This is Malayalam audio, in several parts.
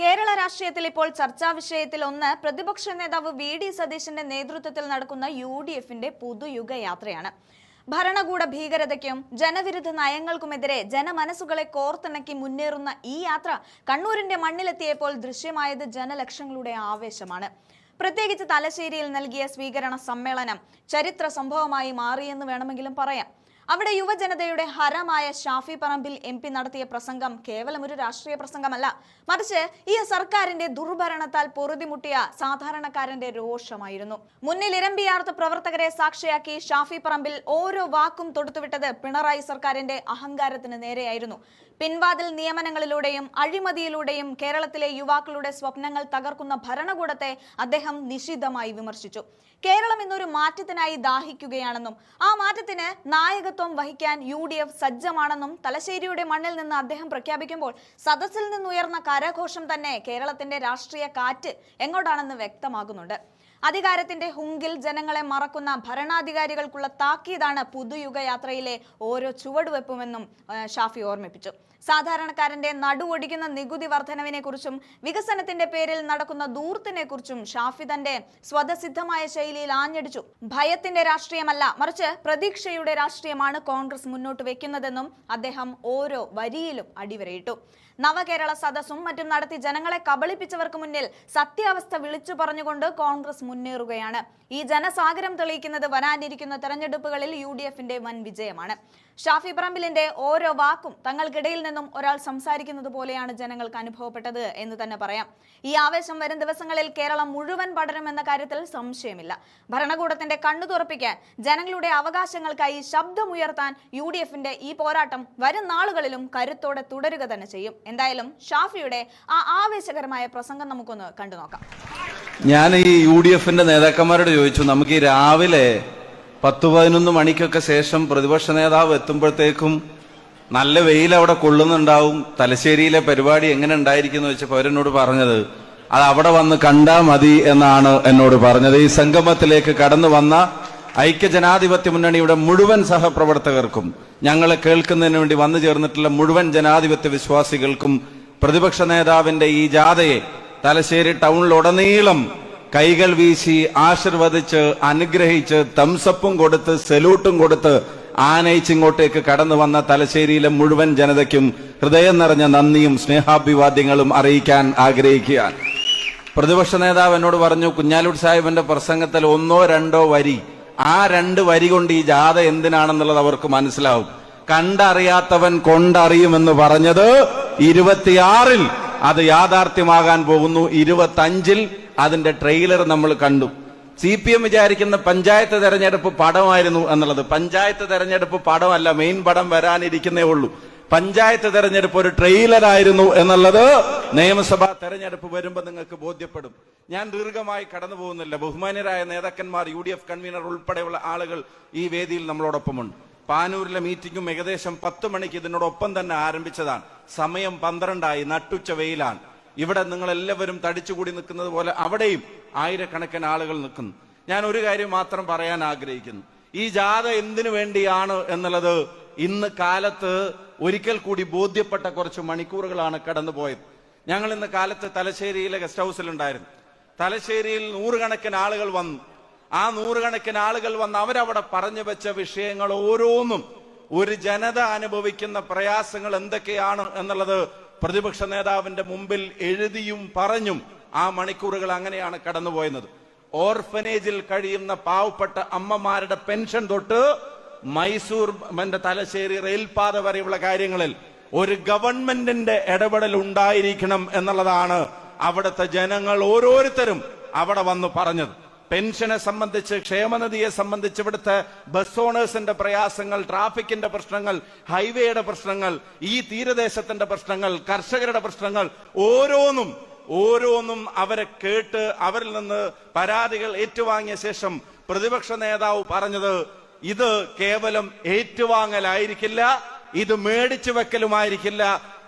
കേരള രാഷ്ട്രീയത്തിൽ ഇപ്പോൾ ചർച്ചാ വിഷയത്തിൽ ഒന്ന് പ്രതിപക്ഷ നേതാവ് വി ഡി സതീശന്റെ നേതൃത്വത്തിൽ നടക്കുന്ന യു ഡി എഫിന്റെ പുതുയുഗ യാത്രയാണ്. ഭരണകൂട ഭീകരതയ്ക്കും ജനവിരുദ്ധ നയങ്ങൾക്കുമെതിരെ ജനമനസ്സുകളെ കോർത്തിണക്കി മുന്നേറുന്ന ഈ യാത്ര കണ്ണൂരിന്റെ മണ്ണിലെത്തിയപ്പോൾ ദൃശ്യമായത് ജനലക്ഷങ്ങളുടെ ആവേശമാണ്. പ്രത്യേകിച്ച് തലശ്ശേരിയിൽ നൽകിയ സ്വീകരണ സമ്മേളനം ചരിത്ര സംഭവമായി മാറിയെന്ന് വേണമെങ്കിലും പറയാം. അവിടെ യുവജനതയുടെ ഹരമായ ഷാഫി പറമ്പിൽ എം പി നടത്തിയ പ്രസംഗം കേവലം ഒരു രാഷ്ട്രീയ പ്രസംഗമല്ല. മറിച്ച് ഈ സർക്കാരിന്റെ ദുർഭരണത്താൽ പൊറുതിമുട്ടിയ സാധാരണക്കാരന്റെ രോഷമായിരുന്നു. മുന്നിൽ ഇരമ്പിയാർത്ത പ്രവർത്തകരെ സാക്ഷിയാക്കി ഷാഫി പറമ്പിൽ ഓരോ വാക്കും തൊടുത്തുവിട്ടത് പിണറായി സർക്കാരിന്റെ അഹങ്കാരത്തിന് നേരെയായിരുന്നു. പിൻവാതിൽ നിയമനങ്ങളിലൂടെയും അഴിമതിയിലൂടെയും കേരളത്തിലെ യുവാക്കളുടെ സ്വപ്നങ്ങൾ തകർക്കുന്ന ഭരണകൂടത്തെ അദ്ദേഹം നിശിതമായി വിമർശിച്ചു. കേരളം ഇന്നൊരു മാറ്റത്തിനായി ദാഹിക്കുകയാണെന്നും ആ മാറ്റത്തിന് നായകത്വം വഹിക്കാൻ യു ഡി എഫ് സജ്ജമാണെന്നും തലശ്ശേരിയുടെ മണ്ണിൽ നിന്ന് അദ്ദേഹം പ്രഖ്യാപിക്കുമ്പോൾ സദസ്സിൽ നിന്നുയർന്ന കരഘോഷം തന്നെ കേരളത്തിന്റെ രാഷ്ട്രീയ കാറ്റ് എങ്ങോട്ടാണെന്ന് വ്യക്തമാകുന്നുണ്ട് അധികാരത്തിന്റെ ഹുങ്കിൽ ജനങ്ങളെ മറക്കുന്ന ഭരണാധികാരികൾക്കുള്ള താക്കീതാണ് പുതുയുഗ യാത്രയിലെ ഓരോ ചുവടുവെപ്പുമെന്നും ഷാഫി ഓർമ്മിപ്പിച്ചു. സാധാരണക്കാരന്റെ നടുവൊടിക്കുന്ന നികുതി വർധനവിനെ കുറിച്ചും വികസനത്തിന്റെ പേരിൽ നടക്കുന്ന ദൂർത്തിനെ കുറിച്ചും ഷാഫി തന്റെ സ്വതസിദ്ധമായ ശൈലിയിൽ ആഞ്ഞടിച്ചു. ഭയത്തിന്റെ രാഷ്ട്രീയമല്ല മറിച്ച് പ്രതീക്ഷയുടെ രാഷ്ട്രീയമാണ് കോൺഗ്രസ് മുന്നോട്ട് വെക്കുന്നതെന്നും അദ്ദേഹം ഓരോ വരിയിലും അടിവരയിട്ടു. നവകേരള സദസ്സും മറ്റും നടത്തി ജനങ്ങളെ കബളിപ്പിച്ചവർക്ക് മുന്നിൽ സത്യാവസ്ഥ വിളിച്ചു പറഞ്ഞുകൊണ്ട് കോൺഗ്രസ് മുന്നേറുകയാണ്. ഈ ജനസാഗരം തെളിയിക്കുന്നത് വരാനിരിക്കുന്ന തെരഞ്ഞെടുപ്പുകളിൽ യു ഡി എഫിന്റെ വൻ വിജയമാണ്. ഷാഫി പറമ്പിലിന്റെ ഓരോ വാക്കും തങ്ങൾക്കിടയിൽ നിന്നും ഒരാൾ സംസാരിക്കുന്നത് പോലെയാണ് ജനങ്ങൾക്ക് അനുഭവപ്പെട്ടത് എന്ന് തന്നെ പറയാം. ഈ ആവേശം വരും ദിവസങ്ങളിൽ കേരളം മുഴുവൻ പടരുമെന്ന കാര്യത്തിൽ സംശയമില്ല. ഭരണകൂടത്തിന്റെ കണ്ണു തുറപ്പിക്കാൻ ജനങ്ങളുടെ അവകാശങ്ങൾക്കായി ശബ്ദമുയർത്താൻ യു ഡി എഫിന്റെ ഈ പോരാട്ടം വരും നാളുകളിലും കരുത്തോടെ തുടരുക തന്നെ ചെയ്യും. എന്തായാലും ഷാഫിയുടെ ആ ആവേശകരമായ പ്രസംഗം നമുക്കൊന്ന് കണ്ടു നോക്കാം ഞാൻ ഈ യു ഡി എഫിന്റെ നേതാക്കന്മാരോട് ചോദിച്ചു നമുക്ക് ഈ രാവിലെ പത്ത് പതിനൊന്ന് മണിക്കൊക്കെ ശേഷം പ്രതിപക്ഷ നേതാവ് എത്തുമ്പോഴത്തേക്കും നല്ല വെയിൽ അവിടെ കൊള്ളുന്നുണ്ടാവും തലശ്ശേരിയിലെ പരിപാടി എങ്ങനെ ഉണ്ടായിരിക്കുന്നു വെച്ചപ്പോൾ അവരെന്നോട് പറഞ്ഞത് അത് അവിടെ വന്ന് കണ്ടാ മതി എന്നാണ് എന്നോട് പറഞ്ഞത്. ഈ സംഗമത്തിലേക്ക് കടന്നു വന്ന ഐക്യജനാധിപത്യ മുന്നണിയുടെ മുഴുവൻ സഹപ്രവർത്തകർക്കും ഞങ്ങളെ കേൾക്കുന്നതിന് വേണ്ടി വന്നു ചേർന്നിട്ടുള്ള മുഴുവൻ ജനാധിപത്യ വിശ്വാസികൾക്കും പ്രതിപക്ഷ നേതാവിന്റെ ഈ ജാഥയെ തലശ്ശേരി ടൗണിലുടനീളം കൈകൾ വീശി ആശീർവദിച്ച് അനുഗ്രഹിച്ച് തംസപ്പും കൊടുത്ത് സല്യൂട്ടും കൊടുത്ത് ആനയിച്ച് ഇങ്ങോട്ടേക്ക് കടന്നു വന്ന തലശ്ശേരിയിലെ മുഴുവൻ ജനതയ്ക്കും ഹൃദയം നിറഞ്ഞ നന്ദിയും സ്നേഹാഭിവാദ്യങ്ങളും അറിയിക്കാൻ ആഗ്രഹിക്കുകയാണ്. പ്രതിപക്ഷ നേതാവ് എന്നോട് പറഞ്ഞു കുഞ്ഞാലൂർ സാഹിബിന്റെ പ്രസംഗത്തിൽ ഒന്നോ രണ്ടോ വരി ആ രണ്ട് വരി കൊണ്ട് ഈ ജാഥ എന്തിനാണെന്നുള്ളത് അവർക്ക് മനസ്സിലാവും. കണ്ടറിയാത്തവൻ കൊണ്ടറിയുമെന്ന് പറഞ്ഞത് ഇരുപത്തിയാറിൽ അത് യാഥാർത്ഥ്യമാകാൻ പോകുന്നു. ഇരുപത്തഞ്ചിൽ അതിന്റെ ട്രെയിലർ നമ്മൾ കണ്ടു. സി പി എം വിചാരിക്കുന്ന പഞ്ചായത്ത് തെരഞ്ഞെടുപ്പ് പടമായിരുന്നു എന്നുള്ളത്. പഞ്ചായത്ത് തെരഞ്ഞെടുപ്പ് പടമല്ല മെയിൻ പടം വരാനിരിക്കുന്നേ ഉള്ളൂ. പഞ്ചായത്ത് തെരഞ്ഞെടുപ്പ് ഒരു ട്രെയിലറായിരുന്നു എന്നുള്ളത് നിയമസഭാ തെരഞ്ഞെടുപ്പ് വരുമ്പോൾ നിങ്ങൾക്ക് ബോധ്യപ്പെടും. ഞാൻ ദീർഘമായി കടന്നു പോകുന്നില്ല. ബഹുമാന്യരായ നേതാക്കന്മാർ യു കൺവീനർ ഉൾപ്പെടെയുള്ള ആളുകൾ ഈ വേദിയിൽ നമ്മളോടൊപ്പമുണ്ട്. പാനൂരിലെ മീറ്റിംഗും ഏകദേശം പത്ത് മണിക്ക് ഇതിനോടൊപ്പം തന്നെ ആരംഭിച്ചതാണ്. സമയം പന്ത്രണ്ടായി നട്ടുച്ച വെയിലാണ്. ഇവിടെ നിങ്ങൾ എല്ലാവരും തടിച്ചുകൂടി നിൽക്കുന്നത് പോലെ അവിടെയും ആയിരക്കണക്കിന് ആളുകൾ നിൽക്കുന്നു. ഞാൻ ഒരു കാര്യം മാത്രം പറയാൻ ആഗ്രഹിക്കുന്നു. ഈ ജാഥ എന്തിനു വേണ്ടിയാണ് എന്നുള്ളത് ഇന്ന് കാലത്ത് ഒരിക്കൽ കൂടി ബോധ്യപ്പെട്ട കുറച്ച് മണിക്കൂറുകളാണ് കടന്നുപോയത്. ഞങ്ങൾ ഇന്ന് കാലത്ത് തലശ്ശേരിയിലെ ഗസ്റ്റ് ഹൗസിലുണ്ടായിരുന്നു. തലശ്ശേരിയിൽ നൂറുകണക്കിന് ആളുകൾ വന്നു. ആ നൂറുകണക്കിന് ആളുകൾ വന്ന് അവരവിടെ പറഞ്ഞു വെച്ച വിഷയങ്ങൾ ഓരോന്നും ഒരു ജനത അനുഭവിക്കുന്ന പ്രയാസങ്ങൾ എന്തൊക്കെയാണ് എന്നുള്ളത് പ്രതിപക്ഷ നേതാവിന്റെ മുമ്പിൽ എഴുതിയും പറഞ്ഞും ആ മണിക്കൂറുകൾ അങ്ങനെയാണ് കടന്നുപോയത്. ഓർഫനേജിൽ കഴിയുന്ന പാവപ്പെട്ട അമ്മമാരുടെ പെൻഷൻ തൊട്ട് മൈസൂർ തലശ്ശേരി റെയിൽപാത വരെയുള്ള കാര്യങ്ങളിൽ ഒരു ഗവൺമെന്റിന്റെ ഇടപെടൽ ഉണ്ടായിരിക്കണം എന്നുള്ളതാണ് അവിടുത്തെ ജനങ്ങൾ ഓരോരുത്തരും അവിടെ വന്ന് പറഞ്ഞത്. പെൻഷനെ സംബന്ധിച്ച് ക്ഷേമനിധിയെ സംബന്ധിച്ച് ഇവിടുത്തെ ബസ് ഓണേഴ്സിന്റെ പ്രയാസങ്ങൾ ട്രാഫിക്കിന്റെ പ്രശ്നങ്ങൾ ഹൈവേയുടെ പ്രശ്നങ്ങൾ ഈ തീരദേശത്തിന്റെ പ്രശ്നങ്ങൾ കർഷകരുടെ പ്രശ്നങ്ങൾ ഓരോന്നും ഓരോന്നും അവരെ കേട്ട് അവരിൽ നിന്ന് പരാതികൾ ഏറ്റുവാങ്ങിയ ശേഷം പ്രതിപക്ഷ നേതാവ് പറഞ്ഞത് ഇത് കേവലം ഏറ്റുവാങ്ങലായിരിക്കില്ല ഇത് മേടിച്ചു വെക്കലുമായിരിക്കില്ല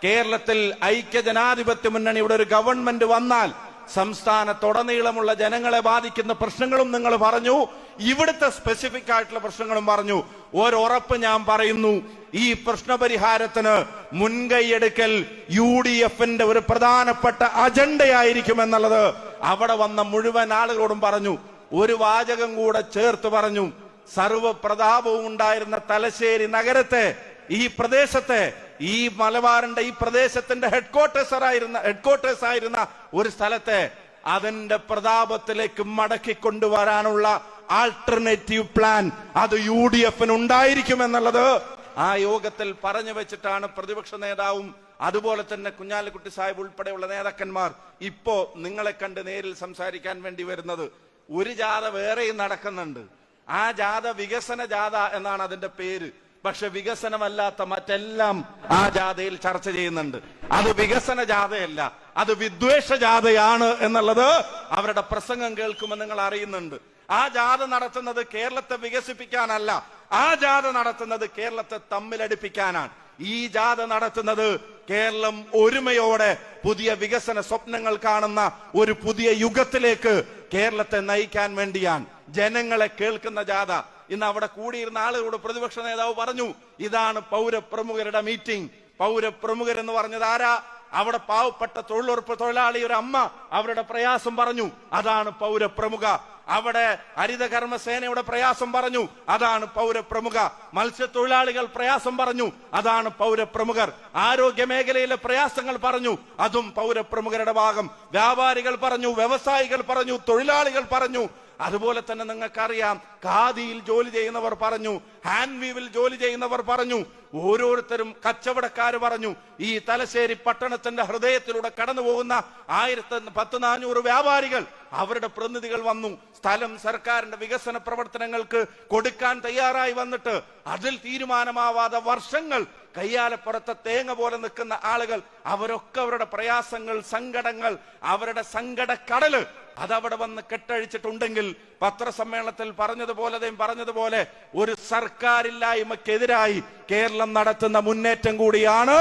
കേരളത്തിൽ ഐക്യ ജനാധിപത്യ മുന്നണിയുടെ ഒരു ഗവൺമെന്റ് വന്നാൽ സംസ്ഥാനത്തുടനീളമുള്ള ജനങ്ങളെ ബാധിക്കുന്ന പ്രശ്നങ്ങളും നിങ്ങൾ പറഞ്ഞു. ഇവിടുത്തെ സ്പെസിഫിക് ആയിട്ടുള്ള പ്രശ്നങ്ങളും പറഞ്ഞു. ഒരുറപ്പ് ഞാൻ പറയുന്നു. ഈ പ്രശ്നപരിഹാരത്തിന് മുൻകൈയെടുക്കൽ യു ഡി എഫിന്റെ ഒരു പ്രധാനപ്പെട്ട അജണ്ടയായിരിക്കും എന്നുള്ളത് അവിടെ വന്ന മുഴുവൻ ആളുകളോടും പറഞ്ഞു. ഒരു വാചകം കൂടെ ചേർത്ത് പറഞ്ഞു. സർവപ്രതാപവും ഉണ്ടായിരുന്ന തലശ്ശേരി നഗരത്തെ ഈ പ്രദേശത്തെ ഈ മലബാറിന്റെ ഈ പ്രദേശത്തിന്റെ ഹെഡ്ക്വാർട്ടേഴ്സ് ആയിരുന്ന ഹെഡ്ക്വാർട്ടേഴ്സ് ആയിരുന്ന ഒരു സ്ഥലത്തെ അതിന്റെ പ്രതാപത്തിലേക്ക് മടക്കി കൊണ്ടുവരാനുള്ള ആൾട്ടർനേറ്റീവ് പ്ലാൻ അത് യു ഡി എഫിന് ഉണ്ടായിരിക്കും എന്നുള്ളത് ആ യോഗത്തിൽ പറഞ്ഞു വെച്ചിട്ടാണ് പ്രതിപക്ഷ നേതാവും അതുപോലെ തന്നെ കുഞ്ഞാലിക്കുട്ടി സാഹിബ് ഉൾപ്പെടെയുള്ള നേതാക്കന്മാർ ഇപ്പോ നിങ്ങളെ കണ്ട് നേരിൽ സംസാരിക്കാൻ വേണ്ടി വരുന്നത്. ഒരു ജാഥ വേറെയും നടക്കുന്നുണ്ട്. ആ ജാഥ വികസന ജാഥ എന്നാണ് അതിന്റെ പേര്. പക്ഷെ വികസനമല്ലാത്ത മറ്റെല്ലാം ആ ജാഥയിൽ ചർച്ച ചെയ്യുന്നുണ്ട്. അത് വികസന ജാഥയല്ല അത് വിദ്വേഷ ജാഥയാണ് എന്നുള്ളത് അവരുടെ പ്രസംഗം കേൾക്കുമ്പോൾ നിങ്ങൾ അറിയുന്നുണ്ട്. ആ ജാഥ നടത്തുന്നത് കേരളത്തെ വികസിപ്പിക്കാനല്ല ആ ജാഥ നടത്തുന്നത് കേരളത്തെ തമ്മിലടിപ്പിക്കാനാണ്. ഈ ജാഥ നടത്തുന്നത് കേരളം ഒരുമയോടെ പുതിയ വികസന സ്വപ്നങ്ങൾ കാണുന്ന ഒരു പുതിയ യുഗത്തിലേക്ക് കേരളത്തെ നയിക്കാൻ വേണ്ടിയാണ്. ജനങ്ങളെ കേൾക്കുന്ന ജാഥ ഇന്ന് അവിടെ കൂടിയിരുന്ന ആളുകളോട് പ്രതിപക്ഷ നേതാവ് പറഞ്ഞു ഇതാണ് പൗരപ്രമുഖരുടെ മീറ്റിംഗ് പൗരപ്രമുഖരെന്ന് പറഞ്ഞത് ആരാ? അവിടെ പാവപ്പെട്ട തൊഴിലുറപ്പ് തൊഴിലാളി ഒരു അമ്മ അവരുടെ പ്രയാസം പറഞ്ഞു അതാണ് പൗരപ്രമുഖ. അവിടെ ഹരിതകർമ്മ സേനയുടെ പ്രയാസം പറഞ്ഞു അതാണ് പൗരപ്രമുഖ. മത്സ്യത്തൊഴിലാളികൾ പ്രയാസം പറഞ്ഞു അതാണ് പൗരപ്രമുഖർ. ആരോഗ്യ മേഖലയിലെ പ്രയാസങ്ങൾ പറഞ്ഞു അതും പൗരപ്രമുഖരുടെ ഭാഗം. വ്യാപാരികൾ പറഞ്ഞു വ്യവസായികൾ പറഞ്ഞു തൊഴിലാളികൾ പറഞ്ഞു അതുപോലെ തന്നെ നിങ്ങൾക്കറിയാം ഖാദിയിൽ ജോലി ചെയ്യുന്നവർ പറഞ്ഞു ഹാൻഡ് വീവിൽ ജോലി ചെയ്യുന്നവർ പറഞ്ഞു ഓരോരുത്തരും കച്ചവടക്കാർ പറഞ്ഞു ഈ തലശ്ശേരി പട്ടണത്തിന്റെ ഹൃദയത്തിലൂടെ കടന്നു പോകുന്ന ആയിരത്തി പത്ത് നാനൂറ് വ്യാപാരികൾ അവരുടെ പ്രതിനിധികൾ വന്നു. സ്ഥലം സർക്കാരിന്റെ വികസന പ്രവർത്തനങ്ങൾക്ക് കൊടുക്കാൻ തയ്യാറായി വന്നിട്ട് അതിൽ തീരുമാനമാവാതെ വർഷങ്ങൾ കയ്യാലപ്പുറത്തെ തേങ്ങ പോലെ നിൽക്കുന്ന ആളുകൾ അവരൊക്കെ അവരുടെ പ്രയാസങ്ങൾ സങ്കടങ്ങൾ അവരുടെ സങ്കടക്കടൽ അതവിടെ വന്ന് കെട്ടഴിച്ചിട്ടുണ്ടെങ്കിൽ പത്രസമ്മേളനത്തിൽ പറഞ്ഞതുപോലെ പറഞ്ഞതുപോലെ ഒരു സർക്കാരില്ലായ്മക്കെതിരായി കേരളം നടത്തുന്ന മുന്നേറ്റം കൂടിയാണ്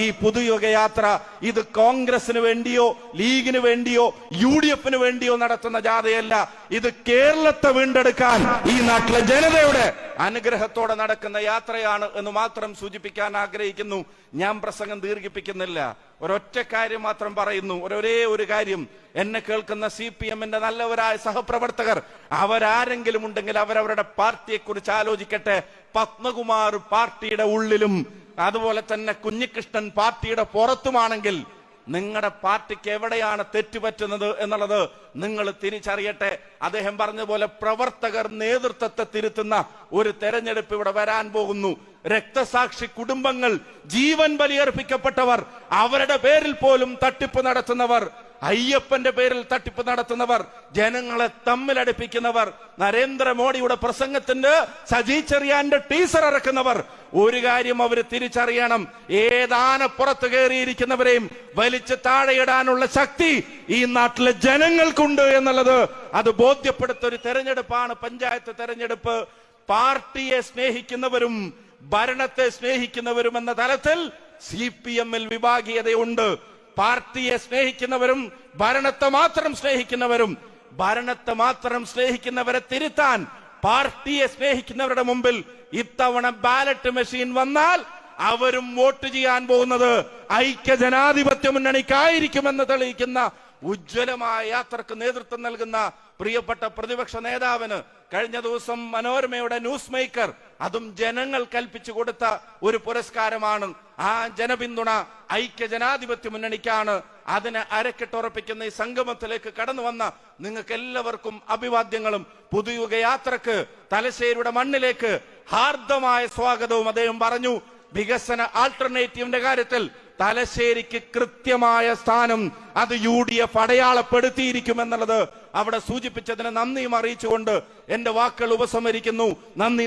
ഈ പുതുയുഗ യാത്ര ഇത് കോൺഗ്രസിന് വേണ്ടിയോ ലീഗിന് വേണ്ടിയോ യു ഡി എഫിന് വേണ്ടിയോ നടത്തുന്ന ജാഥയല്ല. ഇത് കേരളത്തെ വീണ്ടെടുക്കാൻ ഈ നാട്ടിലെ ജനതയുടെ അനുഗ്രഹത്തോടെ നടക്കുന്ന യാത്രയാണ് എന്ന് മാത്രം സൂചിപ്പിക്കാൻ ആഗ്രഹിക്കുന്നു. ഞാൻ പ്രസംഗം ദീർഘിപ്പിക്കുന്നില്ല. ഒരൊറ്റ കാര്യം മാത്രം പറയുന്നു. ഒരേ ഒരു കാര്യം. എന്നെ കേൾക്കുന്ന സി പി എമ്മിന്റെ നല്ലവരായ സഹപ്രവർത്തകർ അവരാരെങ്കിലും ഉണ്ടെങ്കിൽ അവരവരുടെ പാർട്ടിയെ കുറിച്ച് ആലോചിക്കട്ടെ. പത്മകുമാർ പാർട്ടിയുടെ ഉള്ളിലും അതുപോലെ തന്നെ കുഞ്ഞികൃഷ്ണൻ പാർട്ടിയുടെ പുറത്തുമാണെങ്കിൽ നിങ്ങളുടെ പാർട്ടിക്ക് എവിടെയാണ് തെറ്റുപറ്റുന്നത് എന്നുള്ളത് നിങ്ങൾ തിരിച്ചറിയട്ടെ. അദ്ദേഹം പറഞ്ഞ പറഞ്ഞതുപോലെ പ്രവർത്തകർ നേതൃത്വത്തെ തിരുത്തുന്ന ഒരു തെരഞ്ഞെടുപ്പ് ഇവിടെ വരാൻ പോകുന്നു. രക്തസാക്ഷി കുടുംബങ്ങൾ ജീവൻ ബലിയർപ്പിക്കപ്പെട്ടവർ അവരുടെ പേരിൽ പോലും തട്ടിപ്പ് നടത്തുന്നവർ അയ്യപ്പന്റെ പേരിൽ തട്ടിപ്പ് നടത്തുന്നവർ ജനങ്ങളെ തമ്മിലടിപ്പിക്കുന്നവർ നരേന്ദ്രമോദിയുടെ പ്രസംഗത്തിന്റെ സജി ചെറിയാന്റെ ടീസർ ഇറക്കുന്നവർ ഒരു കാര്യം അവർ തിരിച്ചറിയണം. ഏതാനപ്പുറത്ത് കയറിയിരിക്കുന്നവരെയും വലിച്ചു താഴെയിടാനുള്ള ശക്തി ഈ നാട്ടിലെ ജനങ്ങൾക്കുണ്ട് എന്നുള്ളത്. അത് ബോധ്യപ്പെടുത്ത ഒരു തെരഞ്ഞെടുപ്പാണ് പഞ്ചായത്ത് തെരഞ്ഞെടുപ്പ്. പാർട്ടിയെ സ്നേഹിക്കുന്നവരും ഭരണത്തെ സ്നേഹിക്കുന്നവരും എന്ന തലത്തിൽ സി പി എമ്മിൽ വിഭാഗീയതയുണ്ട്. പാർട്ടിയെ സ്നേഹിക്കുന്നവരും ഭരണത്തെ മാത്രം സ്നേഹിക്കുന്നവരും ഭരണത്തെ മാത്രം സ്നേഹിക്കുന്നവരെ തിരുത്താൻ പാർട്ടിയെ സ്നേഹിക്കുന്നവരുടെ മുമ്പിൽ ഇത്തവണ ബാലറ്റ് മെഷീൻ വന്നാൽ അവരും വോട്ട് ചെയ്യാൻ പോകുന്നത് ഐക്യ ജനാധിപത്യ മുന്നണിക്കായിരിക്കുമെന്ന് തെളിയിക്കുന്ന ഉജ്ജ്വലമായ യാത്രയ്ക്ക് നേതൃത്വം നൽകുന്ന പ്രിയപ്പെട്ട പ്രതിപക്ഷ നേതാവിന് കഴിഞ്ഞ ദിവസം മനോരമയുടെ ന്യൂസ് മേക്കർ അതും ജനങ്ങൾ കൽപ്പിച്ചു കൊടുത്ത ഒരു പുരസ്കാരമാണ് ആ ജനപിന്തുണ ഐക്യ ജനാധിപത്യ മുന്നണിക്കാണ് അതിനെ അരക്കെട്ടുറപ്പിക്കുന്ന ഈ സംഗമത്തിലേക്ക് കടന്നു വന്ന നിങ്ങൾക്ക് എല്ലാവർക്കും അഭിവാദ്യങ്ങളും. പുതുയുഗ യാത്രയ്ക്ക് തലശ്ശേരിയുടെ മണ്ണിലേക്ക് ഹാർദമായ സ്വാഗതവും അദ്ദേഹം പറഞ്ഞു. വികസന ആൾട്ടർനേറ്റീവിന്റെ കാര്യത്തിൽ തലശ്ശേരിക്ക് കൃത്യമായ സ്ഥാനം അത് യു ഡി എഫ് അടയാളപ്പെടുത്തിയിരിക്കുമെന്നുള്ളത് അവിടെ സൂചിപ്പിച്ചതിന് നന്ദിയും അറിയിച്ചുകൊണ്ട് എന്റെ വാക്കുകൾ ഉപസംഹരിക്കുന്നു. നന്ദി.